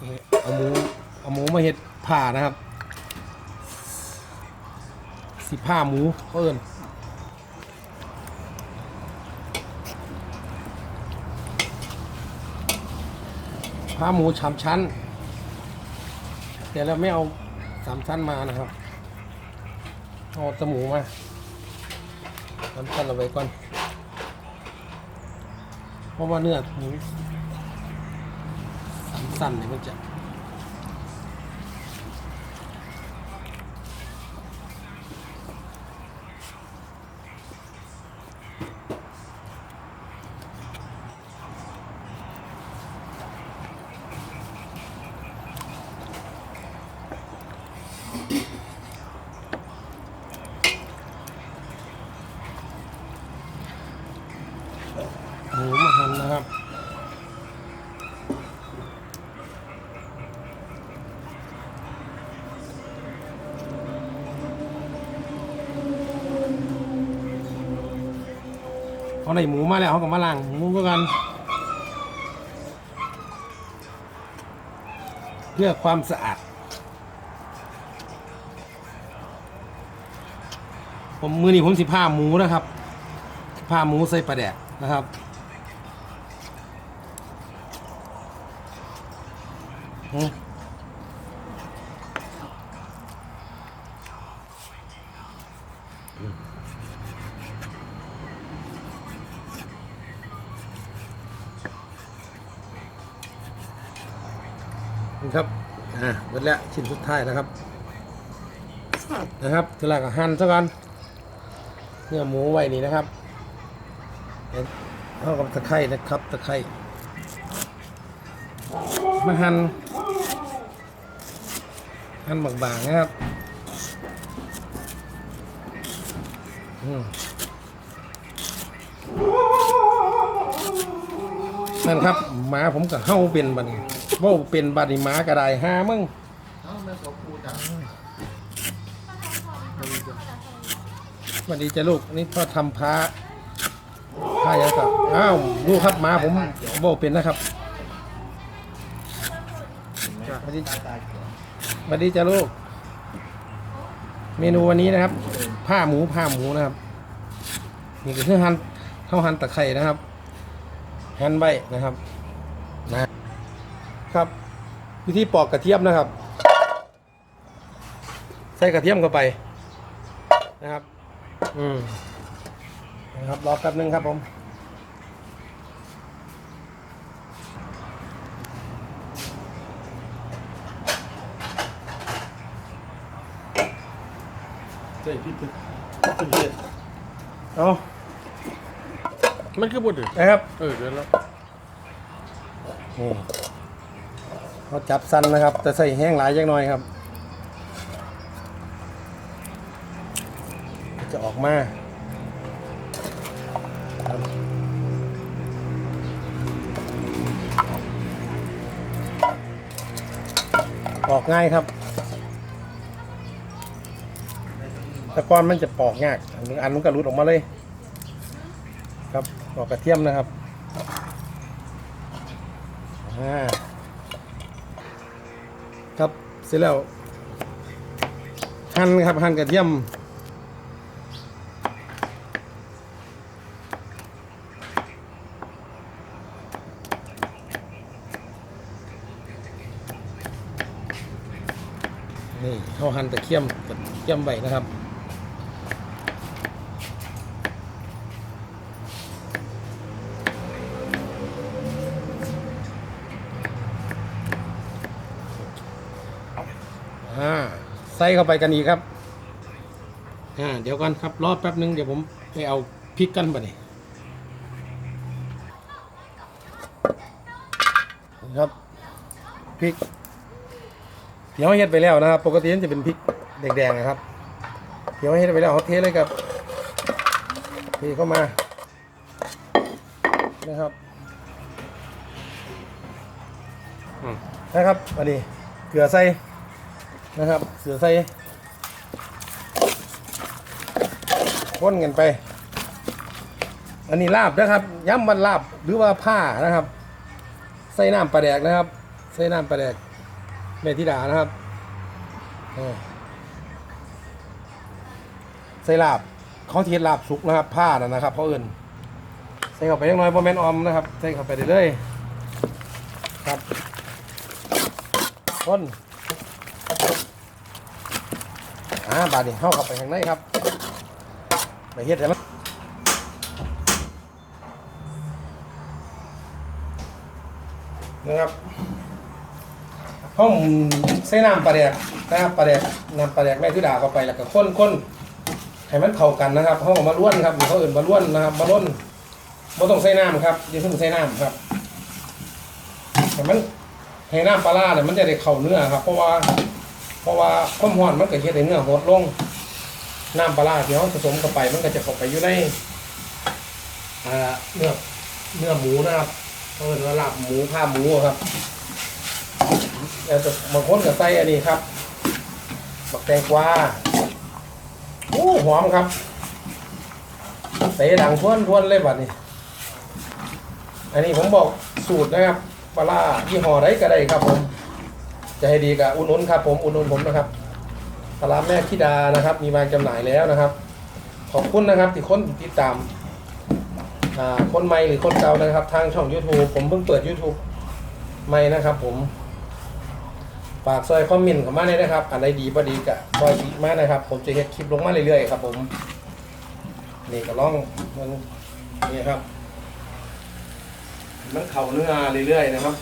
เอาหมูเอาหมูมาเห็ดผ่านะครับ สิผ้าหมูเพิ่นผ้าหมูสามชั้น แต่เราไม่เอาสามชั้นมานะครับ เอาแตะหมูมาสามชั้นเอาไว้ก่อน เพราะว่าเนื้อหมู สั้นเลยเมื่อกี้ะ หมูมาหั่นนะครับ เอาในหมูมาแล้วเขาก็มาล้างหมูก็กันเพื่อความสะอาด ผมมือนี้ผมสิผ้าหมูนะครับผ้าหมูใส่ปลาแดกนะครับอืม นี่ครับ อ่าหมดแล้วชิ้นสุดท้ายนะครับ นะครับทีแรกก็หั่นซะก่อนเนื้อหมูไว้นี่นะครับเท่ากับตะไคร่นะครับตะไคร่มาหั่นหั่นบางๆนะครับอืมนั่นครับหมาผมกับเฮ้าเป็นบัดนี้ เว่เป็นบัดนี้หมากระไดห้ามึงสวัสดีจ้ะลูกนี่พ่อทำพระถ้าย่างกับอ้าวดูครับมาผมโบเป็นนะครับสวัสดีสวัสดีจ้าลูก เมนูวันนี้นะครับ ผ้าหมูผ้าหมูนะครับ นี่ก็คือหั่นข้าวหั่นตะไคร่นะครับหั่นใบนะครับนะ ครับ วิธีปอกกระเทียมนะครับ ใส่กระเทียมเข้าไปนะครับ อืมนะครับรอแป๊บนึงครับผมใช่พี่ตึกตึกเฮ็ดเอามันคือบ่ดึกนะครับ เออเดี๋ยวแล้วนี่ เขาจับสั้นนะครับ แต่ใส่แห้งหลายจังหน่อยครับ จะออกมาออกง่ายครับ แต่ก่อนมันจะปอกยากอันนี้อันนู้นก็รุดออกมาเลย ครับปอกกระเทียมนะครับอ่า เสร็จแล้วหั่นครับหั่นกระเทียมนี่เขาหั่นตะเคียมตะเคียมใบนะครับ ใส่เข้าไปกันอีกครับอ่าเดี๋ยวกันครับรอแป๊บนึงเดี๋ยวผมไปเอาพริกกันบ่นี่ครับพริกเดี๋ยวเฮ็ดไปแล้วนะครับปกติมันจะเป็นพริกแดงๆนะครับเดี๋ยวเฮ็ดไปแล้วเขาเทเลยครับเทเข้ามานะครับอืมนะครับอันนี้เกลือใส่นะครับ เสือใส่ค้นกันไป อันนี้ลาบนะครับ ย้ำมันลาบหรือว่าผ้านะครับ ใส่น้ำปลาแดกนะครับ ใส่น้ำปลาแดกแม่ธิดานะครับใส่ลาบเขาเทียนลาบสุกนะครับ ผ้านะนะครับเขาเอื่นใส่เข้าไปยังน้อยโมเมนออมนะครับ ใส่เข้าไปเรื่อยๆครับคน อ่าบาดนี้เข้าเข้าไปข้างในครับ ไปเฮ็ดให้มันนะครับห้องใส่น้ำปลาแดกนะครับปลาแดกน้ำปลาแดกแม่ทุดาเข้าไปแล้วก็ข้นข้นให้มันเข้ากันนะครับห้องมาล้วนครับเขาอื่นมาล้วนนะครับมาล้นไม่ต้องใส่น้ำครับอย่าเพิ่งใส่น้ำครับให้มันให้น้ำปลาร้าเนี่ยมันจะได้เข้าเนื้อครับ เพราะว่า เพราะว่าความร้อนมันก็เฮ็ดให้เนื้อหดลงน้ำปลาร้าที่เขาผสมเข้าไปมันก็จะเข้าไปอยู่ในเนื้อเนื้อหมูนะครับเขาเรียกว่าลาบหมูผ้าหมูครับแล้วจะบางคนก็ใส่อันนี้ครับบักแตงกวาโอ้หอมครับเตะดังทวนทวนเลยบัดนี้ อันนี้ผมบอกสูตรนะครับปลายี่ห้อใดก็ได้ครับผม จะให้ดีกับอุ่นนุนครับ ผมอุ่นนุนผมนะครับปลาร้าแม่ธิดานะครับ มีวางจำหน่ายแล้วนะครับ ขอบคุณนะครับที่คนติดตามคนใหม่หรือคนเก่านะครับ ทางช่อง YouTube ผมเพิ่งเปิด YouTube ใหม่นะครับ ผมฝากซอยคอมเมนต์เข้ามาเลยนะครับอันใดดีบ่ดีกะซอยดีมากนะครับ ผมจะเฮ็ดคลิปลงมาเรื่อยๆครับ ผมนี่ก็ล่องมันนี่ครับ มันเข่าเนื้อเรื่อยๆนะครับ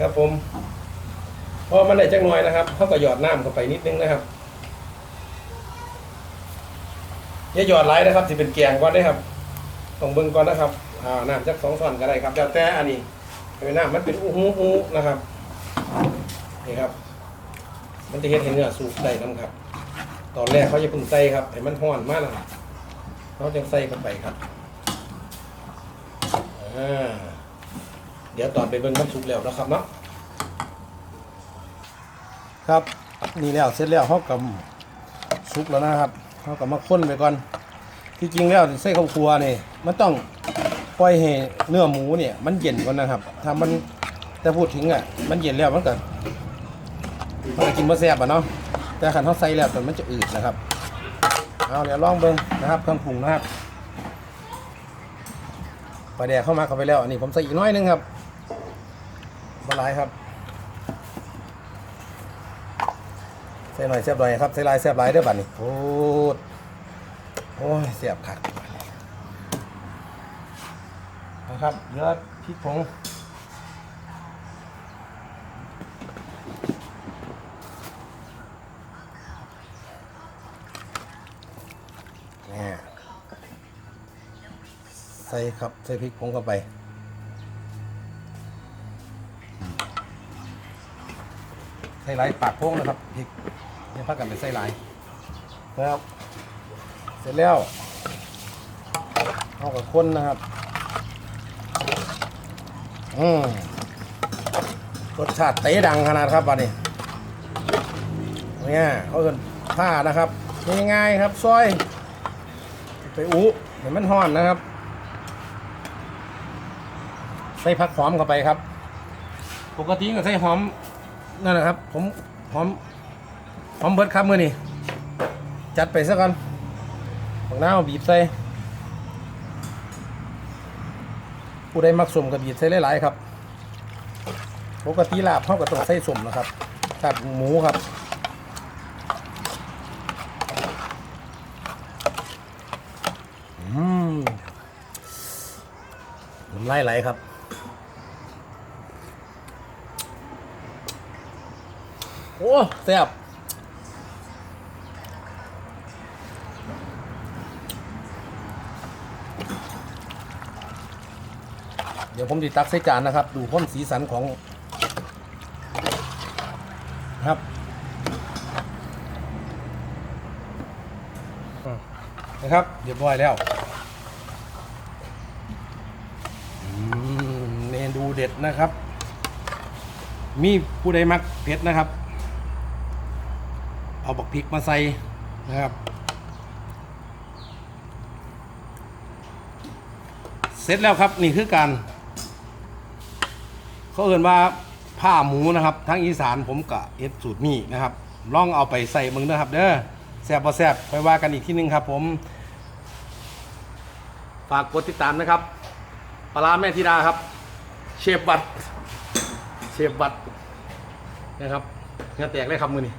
ครับผมพอมันได้จักหน่อยนะครับเขาก็หยอดน้ำเข้าไปนิดนึงนะครับอย่าหยอดหลนะครับที่เป็นแกงก่อนได้ครับต้องเบิ่งก่อนนะครับอ่าน้ำจักสองส่วนก็ได้ครับแล้วแต่อันนี้ให้น้ำมันเป็นอู้หูอู้นะครับนี่ครับ มันจะเห็นเห็นเนื้อสูบได้น้ำครับ ตอนแรกเขาจะพึ่งใส่ครับให้มันห้อนมากนะเขาจะใส่เข้าไปครับอ่า เดี๋ยวตอนไปเบิ่งมันสุกแล้วนะครับเนาะครับนี่แล้วเสร็จแล้วเขากับสุกแล้วนะครับเขากับมาค้นไปก่อน ที่จริงแล้วใส่ข้าวครัวนี่มันต้องปล่อยให้เนื้อหมูเนี่ย มันเย็นก่อนนะครับถ้ามันแต่พูดถึงอะมันเย็นแล้วมันก็มันก็กินมาแซ่บอะเนาะแต่ขันเขาใส่แล้วแต่มันจะอืดนะครับเอาเดี๋ยวลองเบิ้งนะครับเครื่องปรุงนะครับปลาแดกเข้ามาเข้าไปแล้วอันนี้ผมใส่อีกน้อยนึงครับ มาหลายครับ ใส่หน่อยแซ่บหน่อยครับ ใส่ลายแซ่บลายเด้อบัดนี้โอ้โอ้ยแซ่บคักนะครับเนื้อพริกผงนี่ใส่ครับ ใส่พริกผงเข้าไป ส่หลายปากโพงนะครับพริกเนี่ยพักกันไปใส่หลายนะครับ เสร็จแล้วเอากับคนนะครับ อืมรสชาติเตะดังขนาดครับบัดนี้เนี่ยเขาเอินผ้านะครับง่ายๆครับซอย ไปอุเดี๋ยวมันห่อนนะครับ ใส่ผักหอมเข้าไปครับ ปกติก็ใส่หอม นั่นแหละครับ ผมหอมหอมเบิดครับมือนี่จัดไปซะก่อนผักน้าบีบใส่ผู้ใดมักสมกับบีบใส่หลายๆครับปกติลาบเขาก็ต้องใส่สมนะครับลาบหมูครับอืมน้ำลายไหลครับ โอ้แซ่บเดี๋ยวผมติตักใส่จานนะครับ ดูพ่นสีสันของครับนะครับเรียบร้อยแล้วอืมเมนูเด็ดนะครับ มีผู้ใดมักเผ็ดนะครับ เอาบักพริกมาใส่นะครับ เสร็จแล้วครับนี่คือการเขาเอ่นว่าผ้าหมูนะครับ ทั้งอีสานผมกับเอ็ดสูตรนี่นะครับลองเอาไปใส่มึงนะครับ เด้อแซ่บบ่แซ่บไปว่ากันอีกที่นึงครับ ผม ฝากกดติดตามนะครับปลาแม่ธิดาครับ เชฟบัตเชฟบัตนะครับเงาแตกเลยครับมือนี่